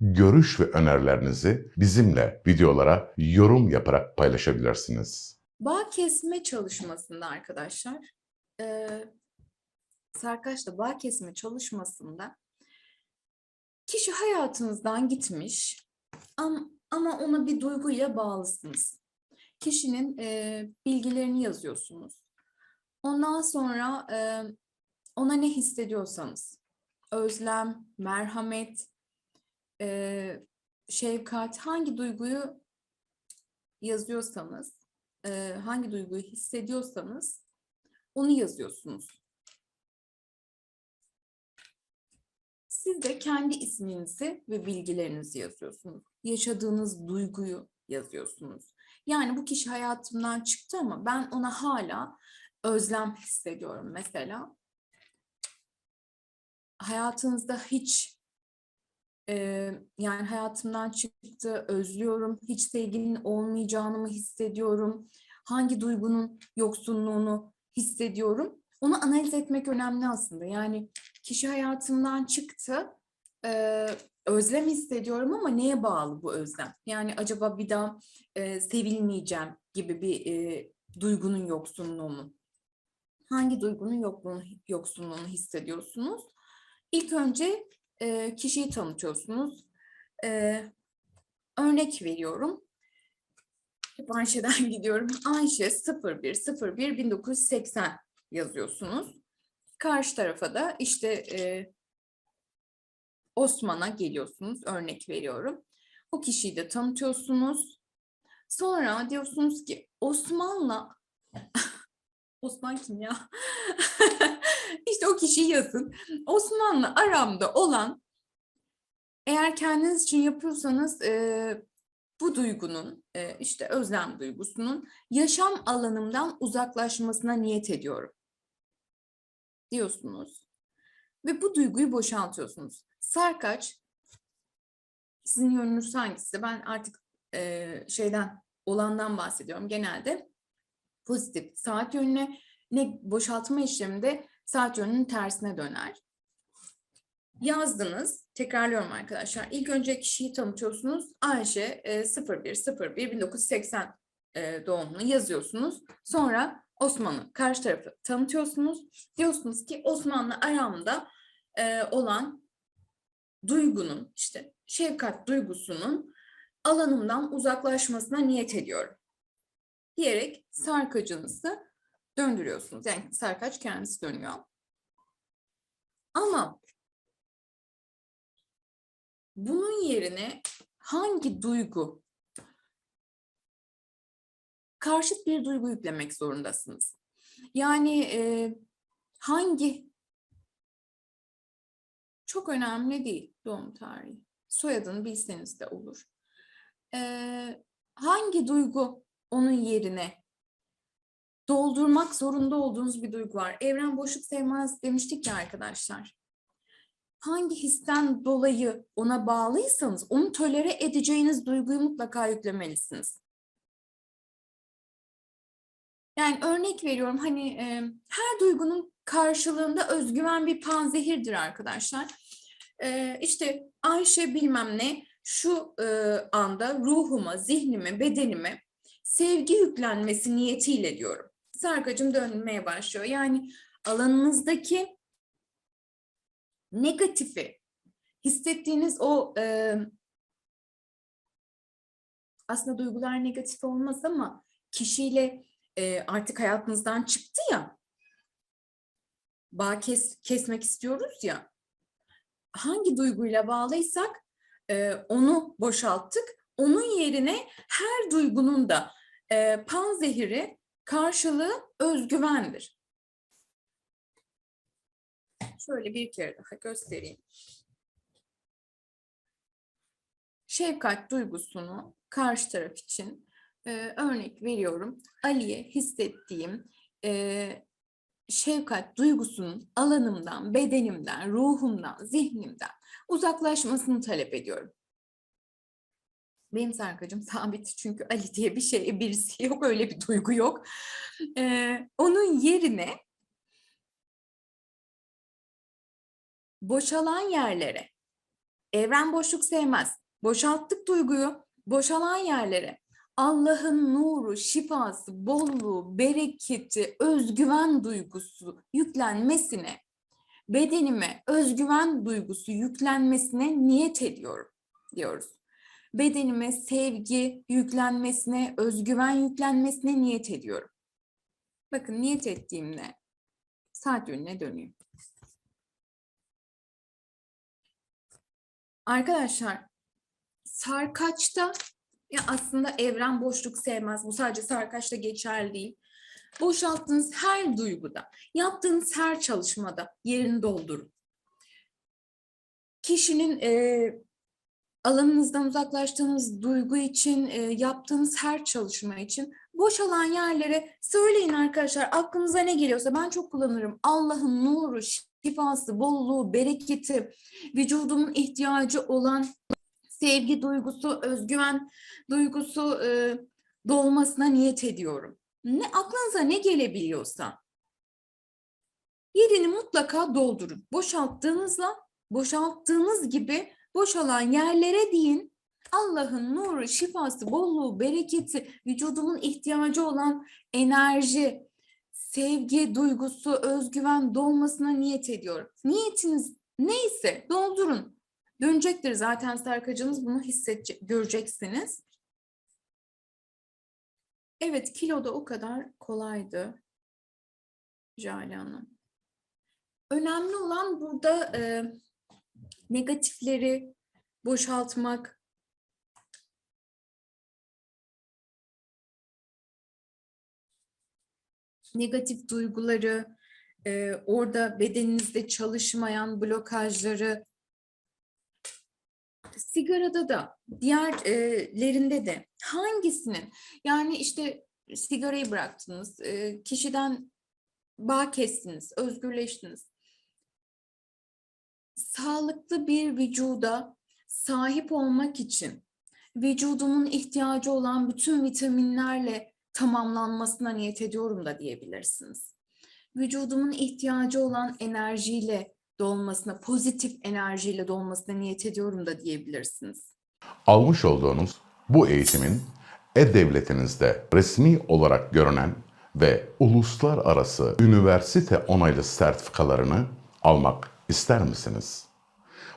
görüş ve önerilerinizi bizimle videolara yorum yaparak paylaşabilirsiniz. Bağ kesme çalışmasında arkadaşlar, e, Serkaç'ta bağ kesme çalışmasında kişi hayatınızdan gitmiş ama, ama ona bir duyguyla bağlısınız. Kişinin e, bilgilerini yazıyorsunuz. Ondan sonra e, ona ne hissediyorsanız, özlem, merhamet, e, şefkat, hangi duyguyu yazıyorsanız, e, hangi duyguyu hissediyorsanız onu yazıyorsunuz. Siz de kendi isminizi ve bilgilerinizi yazıyorsunuz. Yaşadığınız duyguyu yazıyorsunuz. Yani bu kişi hayatımdan çıktı ama ben ona hala özlem hissediyorum mesela. Hayatınızda hiç e, yani hayatımdan çıktı, özlüyorum, hiç sevgilinin olmayacağını mı hissediyorum, hangi duygunun yoksunluğunu hissediyorum. Onu analiz etmek önemli aslında. Yani kişi hayatımdan çıktı, e, özlem hissediyorum ama neye bağlı bu özlem? Yani acaba bir daha e, sevilmeyeceğim gibi bir e, duygunun yoksunluğu mu? Hangi duygunun yokluğunu, yoksunluğunu hissediyorsunuz? İlk önce e, kişiyi tanıtıyorsunuz. E, örnek veriyorum. Hep Ayşe'den gidiyorum. Ayşe 0101 1980 yazıyorsunuz. Karşı tarafa da işte e, Osman'a geliyorsunuz. Örnek veriyorum. O kişiyi de tanıtıyorsunuz. Sonra diyorsunuz ki Osman'la Osman kim ya? işte o kişiyi yazın. Osman'la aramda olan eğer kendiniz için yapıyorsanız e, bu duygunun e, işte özlem duygusunun yaşam alanımdan uzaklaşmasına niyet ediyorum diyorsunuz. Ve bu duyguyu boşaltıyorsunuz. Sarkaç sizin yönünüz hangisi? Ben artık e, şeyden olandan bahsediyorum genelde. Pozitif saat yönüne ne boşaltma işleminde saat yönünün tersine döner. Yazdınız. Tekrarlıyorum arkadaşlar. İlk önce kişiyi tanıtıyorsunuz. Ayşe e, 01 01 1980 e, doğumlu yazıyorsunuz. Sonra Osman'ı karşı tarafı tanıtıyorsunuz. Diyorsunuz ki Osman'la aramda e, olan duygunun işte şefkat duygusunun alanımdan uzaklaşmasına niyet ediyorum. Diyerek sarkacınızı döndürüyorsunuz. Yani sarkaç kendisi dönüyor. Ama bunun yerine hangi duygu karşıt bir duygu yüklemek zorundasınız. Yani e, hangi çok önemli değil doğum tarihi. Soyadını bilseniz de olur. E, hangi duygu onun yerine doldurmak zorunda olduğunuz bir duygu var. Evren boşluk sevmez demiştik ya arkadaşlar. Hangi histen dolayı ona bağlıysanız onu tolere edeceğiniz duyguyu mutlaka yüklemelisiniz. Yani örnek veriyorum hani e, her duygunun karşılığında özgüven bir panzehirdir arkadaşlar. E, işte Ayşe bilmem ne şu e, anda ruhuma, zihnime, bedenime sevgi yüklenmesi niyetiyle diyorum. Sarkacım dönmeye başlıyor. Yani alanınızdaki negatifi hissettiğiniz o e, aslında duygular negatif olmaz ama kişiyle e, artık hayatınızdan çıktı ya bağ kes, kesmek istiyoruz ya hangi duyguyla bağlıysak e, onu boşalttık. Onun yerine her duygunun da e, panzehiri karşılığı özgüvendir. Şöyle bir kere daha göstereyim. Şefkat duygusunu karşı taraf için e, örnek veriyorum. Ali'ye hissettiğim e, şefkat duygusunun alanımdan, bedenimden, ruhumdan, zihnimden uzaklaşmasını talep ediyorum. Benim sarkacım sabit çünkü Ali diye bir şey birisi yok öyle bir duygu yok. Ee, onun yerine boşalan yerlere evren boşluk sevmez. Boşalttık duyguyu boşalan yerlere Allah'ın nuru, şifası, bolluğu, bereketi, özgüven duygusu yüklenmesine, bedenime özgüven duygusu yüklenmesine niyet ediyorum diyoruz. Bedenime sevgi yüklenmesine, özgüven yüklenmesine niyet ediyorum. Bakın niyet ettiğimde saat yönüne dönüyor. Arkadaşlar sarkaçta ya aslında evren boşluk sevmez. Bu sadece sarkaçta geçerli değil. Boşalttığınız her duyguda, yaptığınız her çalışmada yerini doldurun. Kişinin e, alanınızdan uzaklaştığınız duygu için, e, yaptığınız her çalışma için boşalan yerlere söyleyin arkadaşlar. Aklınıza ne geliyorsa ben çok kullanırım. Allah'ın nuru, şifası, bolluğu, bereketi, vücudumun ihtiyacı olan sevgi duygusu, özgüven duygusu e, dolmasına niyet ediyorum. Ne aklınıza ne gelebiliyorsa yerini mutlaka doldurun. Boşalttığınızla, boşalttığınız gibi boşalan yerlere deyin. Allah'ın nuru, şifası, bolluğu, bereketi, vücudumun ihtiyacı olan enerji, sevgi duygusu, özgüven dolmasına niyet ediyorum. Niyetiniz neyse doldurun. Dönecektir zaten sarkacınız bunu hissedecek, göreceksiniz. Evet kilo da o kadar kolaydı. Jale Hanım. Önemli olan burada e, negatifleri boşaltmak. Negatif duyguları, e, orada bedeninizde çalışmayan blokajları sigarada da diğerlerinde de hangisinin yani işte sigarayı bıraktınız, e, kişiden bağ kestiniz, özgürleştiniz. Sağlıklı bir vücuda sahip olmak için vücudumun ihtiyacı olan bütün vitaminlerle tamamlanmasına niyet ediyorum da diyebilirsiniz. Vücudumun ihtiyacı olan enerjiyle dolmasına, pozitif enerjiyle dolmasına niyet ediyorum da diyebilirsiniz. Almış olduğunuz bu eğitimin e-devletinizde resmi olarak görünen ve uluslararası üniversite onaylı sertifikalarını almak ister misiniz?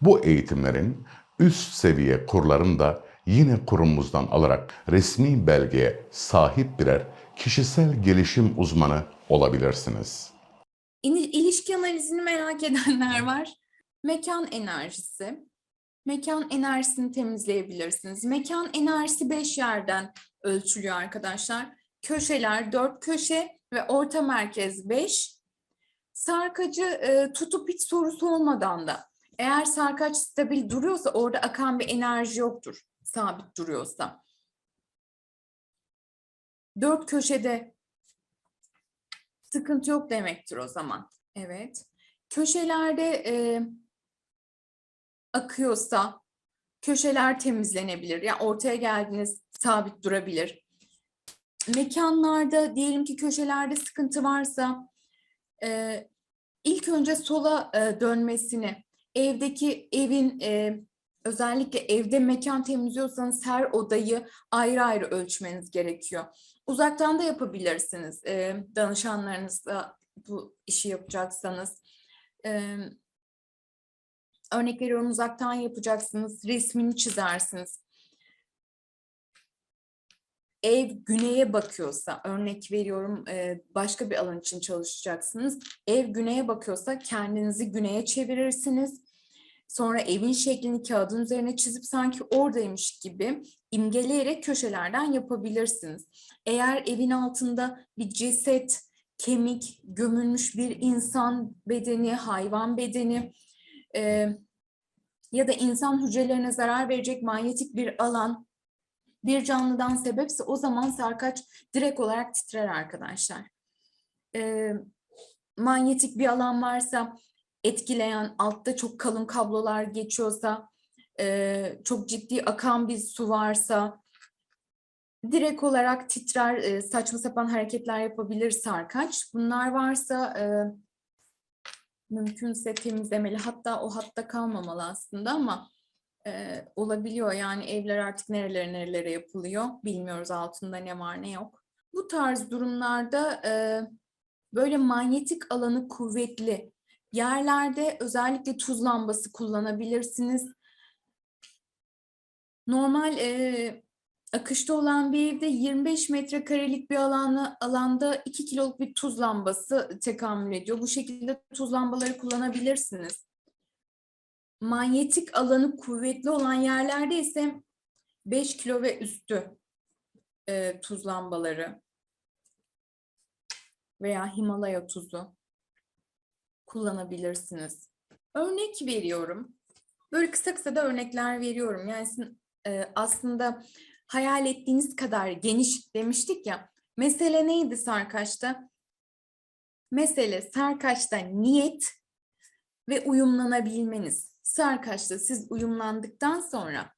Bu eğitimlerin üst seviye kurlarını da yine kurumumuzdan alarak resmi belgeye sahip birer kişisel gelişim uzmanı olabilirsiniz. İni- İlişki analizini merak edenler var. Mekan enerjisi. Mekan enerjisini temizleyebilirsiniz. Mekan enerjisi beş yerden ölçülüyor arkadaşlar. Köşeler dört köşe ve orta merkez beş. Sarkacı e, tutup hiç sorusu olmadan da eğer sarkaç stabil duruyorsa orada akan bir enerji yoktur. Sabit duruyorsa. Dört köşede sıkıntı yok demektir o zaman. Evet. Köşelerde e, akıyorsa köşeler temizlenebilir. Yani ortaya geldiğiniz sabit durabilir. Mekanlarda diyelim ki köşelerde sıkıntı varsa e, ilk önce sola e, dönmesini, evdeki evin e, özellikle evde mekan temizliyorsanız her odayı ayrı ayrı ölçmeniz gerekiyor. Uzaktan da yapabilirsiniz e, danışanlarınızla bu işi yapacaksanız. E, örnek veriyorum uzaktan yapacaksınız, resmini çizersiniz. Ev güneye bakıyorsa, örnek veriyorum e, başka bir alan için çalışacaksınız. Ev güneye bakıyorsa kendinizi güneye çevirirsiniz. Sonra evin şeklini kağıdın üzerine çizip sanki oradaymış gibi imgeleyerek köşelerden yapabilirsiniz. Eğer evin altında bir ceset, kemik, gömülmüş bir insan bedeni, hayvan bedeni e, ya da insan hücrelerine zarar verecek manyetik bir alan bir canlıdan sebepse o zaman sarkaç direkt olarak titrer arkadaşlar. E, manyetik bir alan varsa etkileyen, altta çok kalın kablolar geçiyorsa, e, çok ciddi akan bir su varsa, direkt olarak titrer, e, saçma sapan hareketler yapabilir sarkaç. Bunlar varsa e, mümkünse temizlemeli. Hatta o hatta kalmamalı aslında ama e, olabiliyor. Yani evler artık nerelere nerelere yapılıyor. Bilmiyoruz altında ne var ne yok. Bu tarz durumlarda e, böyle manyetik alanı kuvvetli yerlerde özellikle tuz lambası kullanabilirsiniz. Normal e, akışta olan bir evde 25 metrekarelik bir alanı, alanda 2 kiloluk bir tuz lambası tekamül ediyor. Bu şekilde tuz lambaları kullanabilirsiniz. Manyetik alanı kuvvetli olan yerlerde ise 5 kilo ve üstü e, tuz lambaları veya Himalaya tuzu kullanabilirsiniz. Örnek veriyorum. Böyle kısa kısa da örnekler veriyorum. Yani sizin, e, aslında hayal ettiğiniz kadar geniş demiştik ya. Mesele neydi Sarkaç'ta? Mesele Sarkaç'ta niyet ve uyumlanabilmeniz. Sarkaç'ta siz uyumlandıktan sonra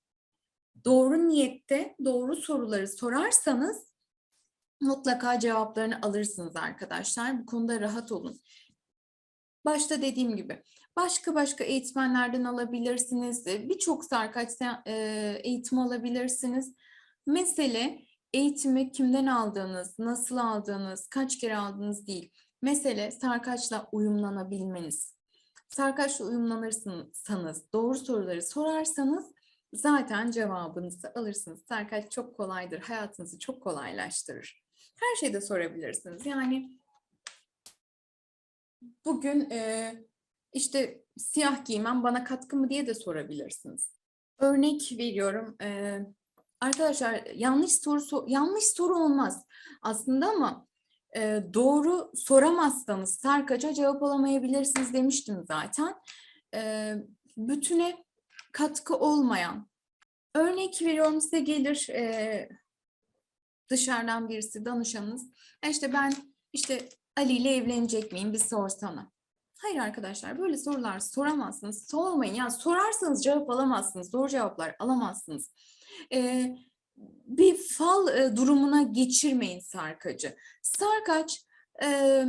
doğru niyette doğru soruları sorarsanız mutlaka cevaplarını alırsınız arkadaşlar. Bu konuda rahat olun. Başta dediğim gibi başka başka eğitmenlerden alabilirsiniz. e, Birçok sarkaç e, eğitim alabilirsiniz. Mesele eğitimi kimden aldığınız, nasıl aldığınız, kaç kere aldığınız değil. Mesele sarkaçla uyumlanabilmeniz. Sarkaçla uyumlanırsanız, doğru soruları sorarsanız zaten cevabınızı alırsınız. Sarkaç çok kolaydır, hayatınızı çok kolaylaştırır. Her şeyde sorabilirsiniz. Yani bugün e, işte siyah giymem bana katkı mı diye de sorabilirsiniz. Örnek veriyorum. e, arkadaşlar yanlış soru so- yanlış soru olmaz aslında ama e, doğru soramazsanız sarkaca cevap alamayabilirsiniz demiştim zaten. E, bütüne katkı olmayan örnek veriyorum size gelir e, dışarıdan birisi danışanınız. "Ya işte ben işte Ali ile evlenecek miyim bir sorsana. Hayır arkadaşlar böyle sorular soramazsınız. Sormayın. Ya sorarsanız cevap alamazsınız. Doğru cevaplar alamazsınız. Ee, bir fal e, durumuna geçirmeyin sarkacı. Sarkaç e,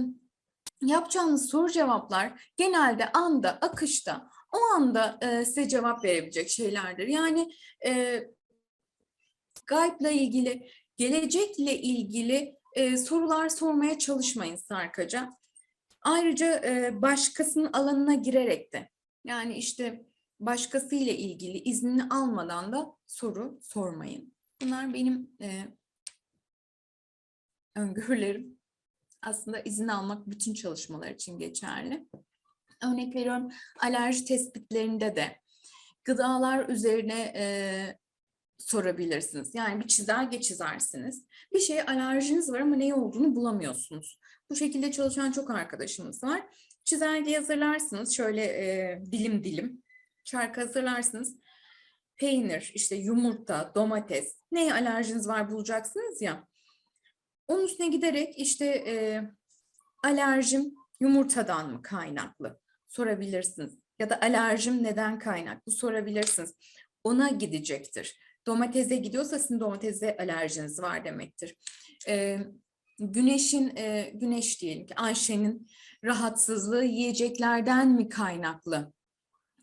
yapacağınız soru cevaplar genelde anda, akışta, o anda e, size cevap verebilecek şeylerdir. Yani e, gayble ilgili, gelecekle ilgili e, sorular sormaya çalışmayın sarkaca. Ayrıca e, başkasının alanına girerek de yani işte başkasıyla ilgili iznini almadan da soru sormayın. Bunlar benim e, öngörülerim. Aslında izin almak bütün çalışmalar için geçerli. Örnek veriyorum alerji tespitlerinde de gıdalar üzerine e, sorabilirsiniz. Yani bir çizelge çizersiniz. Bir şeye alerjiniz var ama ne olduğunu bulamıyorsunuz. Bu şekilde çalışan çok arkadaşımız var. Çizelge hazırlarsınız şöyle e, dilim dilim. Çark hazırlarsınız. Peynir, işte yumurta, domates, neye alerjiniz var bulacaksınız ya. Onun üstüne giderek işte e, alerjim yumurtadan mı kaynaklı sorabilirsiniz. Ya da alerjim neden kaynaklı sorabilirsiniz. Ona gidecektir. Domatese gidiyorsa sizin domatese alerjiniz var demektir. Ee, güneşin, e, güneş diyelim ki Ayşe'nin rahatsızlığı yiyeceklerden mi kaynaklı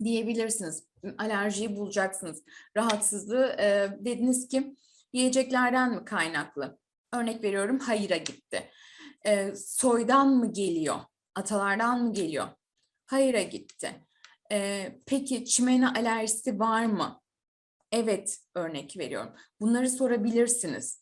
diyebilirsiniz. Alerjiyi bulacaksınız. Rahatsızlığı e, dediniz ki yiyeceklerden mi kaynaklı? Örnek veriyorum hayıra gitti. E, soydan mı geliyor? Atalardan mı geliyor? Hayıra gitti. E, peki çimene alerjisi var mı? Evet örnek veriyorum. Bunları sorabilirsiniz.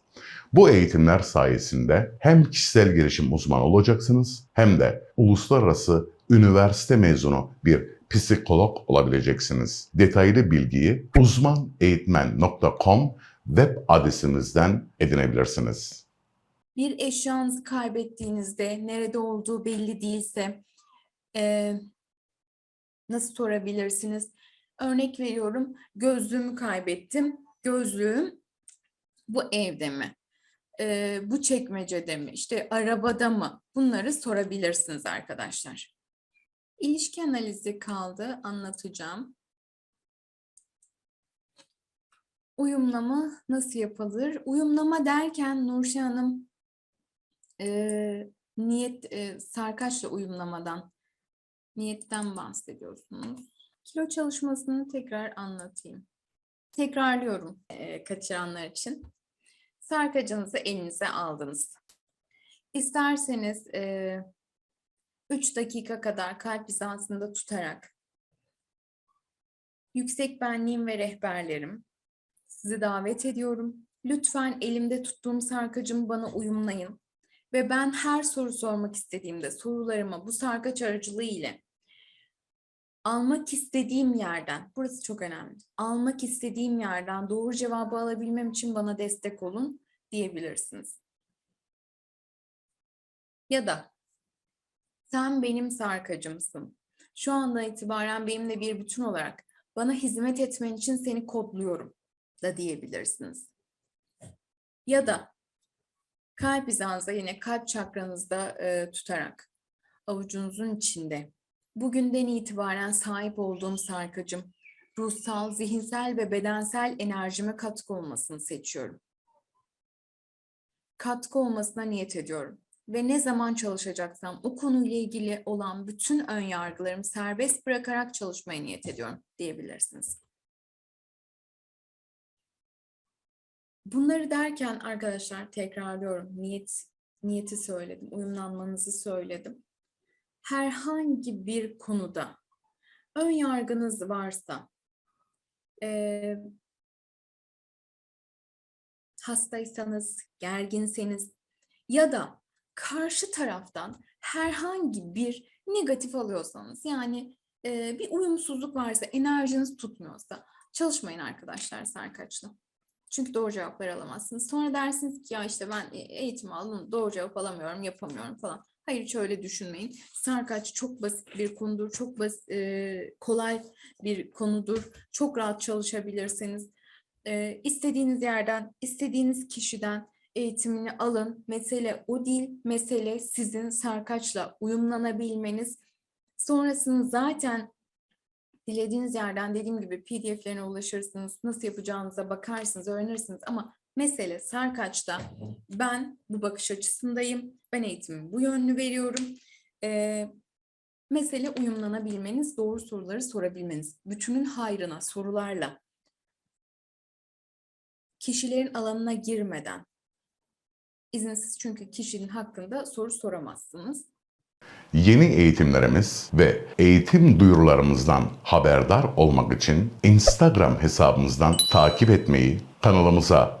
Bu eğitimler sayesinde hem kişisel gelişim uzmanı olacaksınız hem de uluslararası üniversite mezunu bir psikolog olabileceksiniz. Detaylı bilgiyi uzmaneğitmen.com web adresimizden edinebilirsiniz. Bir eşyanızı kaybettiğinizde nerede olduğu belli değilse eee, nasıl sorabilirsiniz? Örnek veriyorum gözlüğümü kaybettim. Gözlüğüm bu evde mi? Eee, bu çekmecede mi? İşte arabada mı? Bunları sorabilirsiniz arkadaşlar. İlişki analizi kaldı anlatacağım. Uyumlama nasıl yapılır? Uyumlama derken Nurşen Hanım eee, niyet eee, sarkaçla uyumlamadan niyetten bahsediyorsunuz. Kilo çalışmasını tekrar anlatayım. Tekrarlıyorum eee, kaçıranlar için. Sarkacınızı elinize aldınız. İsterseniz eee 3 dakika kadar kalp hizasında tutarak yüksek benliğim ve rehberlerim sizi davet ediyorum. Lütfen elimde tuttuğum sarkacımı bana uyumlayın ve ben her soru sormak istediğimde sorularımı bu sarkaç aracılığı ile almak istediğim yerden, burası çok önemli, almak istediğim yerden doğru cevabı alabilmem için bana destek olun diyebilirsiniz. Ya da sen benim sarkacımsın. Şu andan itibaren benimle bir bütün olarak bana hizmet etmen için seni kodluyorum da diyebilirsiniz. Ya da kalp hizanıza yine kalp çakranızda e, tutarak avucunuzun içinde bugünden itibaren sahip olduğum sarkacım ruhsal, zihinsel ve bedensel enerjime katkı olmasını seçiyorum. Katkı olmasına niyet ediyorum ve ne zaman çalışacaksam o konuyla ilgili olan bütün ön yargılarımı serbest bırakarak çalışmaya niyet ediyorum diyebilirsiniz. Bunları derken arkadaşlar tekrarlıyorum. Niyet niyeti söyledim, uyumlanmanızı söyledim. Herhangi bir konuda ön yargınız varsa, eee, hastaysanız, gerginseniz ya da karşı taraftan herhangi bir negatif alıyorsanız yani eee, bir uyumsuzluk varsa, enerjiniz tutmuyorsa çalışmayın arkadaşlar sarkaçla. Çünkü doğru cevapları alamazsınız. Sonra dersiniz ki ya işte ben e- eğitim aldım doğru cevap alamıyorum, yapamıyorum falan. Hayır hiç öyle düşünmeyin. Sarkaç çok basit bir konudur, çok basit, e, kolay bir konudur. Çok rahat çalışabilirsiniz. E, istediğiniz yerden, istediğiniz kişiden eğitimini alın. Mesele o değil, mesele sizin sarkaçla uyumlanabilmeniz. Sonrasını zaten dilediğiniz yerden dediğim gibi PDF'lerine ulaşırsınız. Nasıl yapacağınıza bakarsınız, öğrenirsiniz ama mesele sarkaçta ben bu bakış açısındayım. Ben eğitimi bu yönlü veriyorum. Ee, mesele uyumlanabilmeniz, doğru soruları sorabilmeniz. Bütünün hayrına sorularla kişilerin alanına girmeden izinsiz çünkü kişinin hakkında soru soramazsınız. Yeni eğitimlerimiz ve eğitim duyurularımızdan haberdar olmak için Instagram hesabımızdan takip etmeyi, kanalımıza